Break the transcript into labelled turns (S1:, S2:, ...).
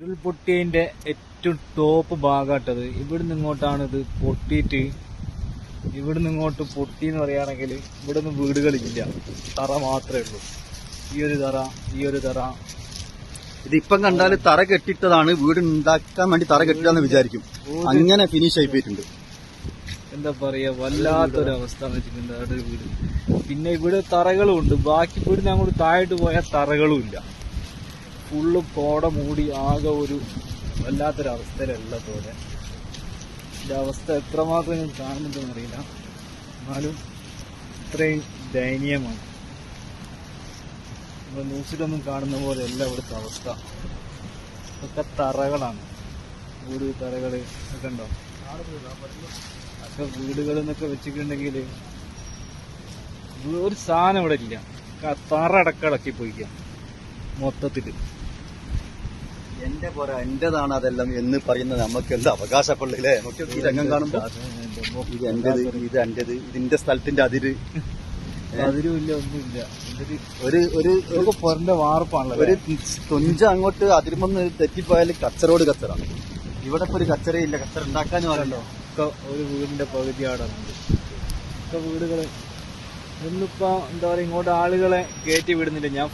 S1: ഉരുൾപൊട്ടിയതിന്റെ ഏറ്റവും ടോപ്പ് ഭാഗമായിട്ടത് ഇവിടുന്ന് ഇങ്ങോട്ടാണ് ഇത് പൊട്ടിയിട്ട് ഇവിടുന്ന് ഇങ്ങോട്ട് പൊട്ടി എന്ന് പറയുകയാണെങ്കിൽ ഇവിടുന്ന് വീടുകളില്ല. തറ മാത്രമേ ഉള്ളൂ. ഈ ഒരു തറ ഈ ഒരു തറ.
S2: ഇതിപ്പം കണ്ടാൽ തറ കെട്ടിട്ടതാണ്. വീട് ഉണ്ടാക്കാൻ വേണ്ടി തറ കെട്ടിട്ടാന്ന് വിചാരിക്കും. അങ്ങനെ ഫിനിഷ് ആയി പോയിട്ടുണ്ട്
S1: എന്താ പറയാ വല്ലാത്തൊരവസ്ഥ അവസ്ഥ വെച്ചിട്ടുണ്ട് അവിടെ വീട്. പിന്നെ ഇവിടെ തറകളും ഉണ്ട് ബാക്കി ഇവിടുന്ന് അങ്ങോട്ട് താഴോട്ട് പോയാൽ തറകളും ഇല്ല ഫുള്ള് കോട മൂടി ആകെ ഒരു വല്ലാത്തൊരവസ്ഥയിലല്ല പോലെ. ഇതിന്റെ അവസ്ഥ എത്രമാത്രം ഞാൻ കാണുന്നുണ്ടെന്ന് അറിയില്ല. എന്നാലും ഇത്രയും ദയനീയമാണ്. നമ്മൾ ന്യൂസിലൊന്നും കാണുന്ന പോലെ അല്ല ഇവിടുത്തെ അവസ്ഥ. ഇതൊക്കെ തറകളാണ്. വീട് തറകൾ ഒക്കെ ഉണ്ടോ? ഒക്കെ വീടുകൾ എന്നൊക്കെ വെച്ചിട്ടുണ്ടെങ്കിൽ ഒരു സാധനം ഇവിടെ ഇല്ല. തറ തറ ഇളക്കി പോയിക്കാം മൊത്തത്തിൽ.
S2: എന്റെ പോരാ എന്റേതാണ് അതെല്ലാം എന്ന് പറയുന്നത് നമുക്ക് എന്താ അവകാശപ്പെടില്ലേ നമുക്ക് ഈ രംഗം കാണുമ്പോ ഇത് എന്റേത് ഇത് എന്റേത് ഇതിന്റെ സ്ഥലത്തിന്റെ അതിര്.
S1: ഒന്നുമില്ല
S2: ഒരു ഒരു
S1: പുറന്റെ വാർപ്പാണല്ലോ
S2: ഒരു തൊഞ്ച അങ്ങോട്ട് അതിരുമെന്ന് തെറ്റിപ്പോയാൽ കച്ചറോട് കച്ചറ ഇവിടെ ഇപ്പൊ ഒരു കച്ചറയില്ല കച്ചറ ഉണ്ടാക്കാനും ആരല്ലോ
S1: ഒക്കെ ഒരു വീടിന്റെ പകുതി അവിടെ ഒക്കെ വീടുകൾ. ഇന്നിപ്പോ എന്താ പറയാ ഇങ്ങോട്ട് ആളുകളെ കയറ്റി വിടുന്നില്ല. ഞാൻ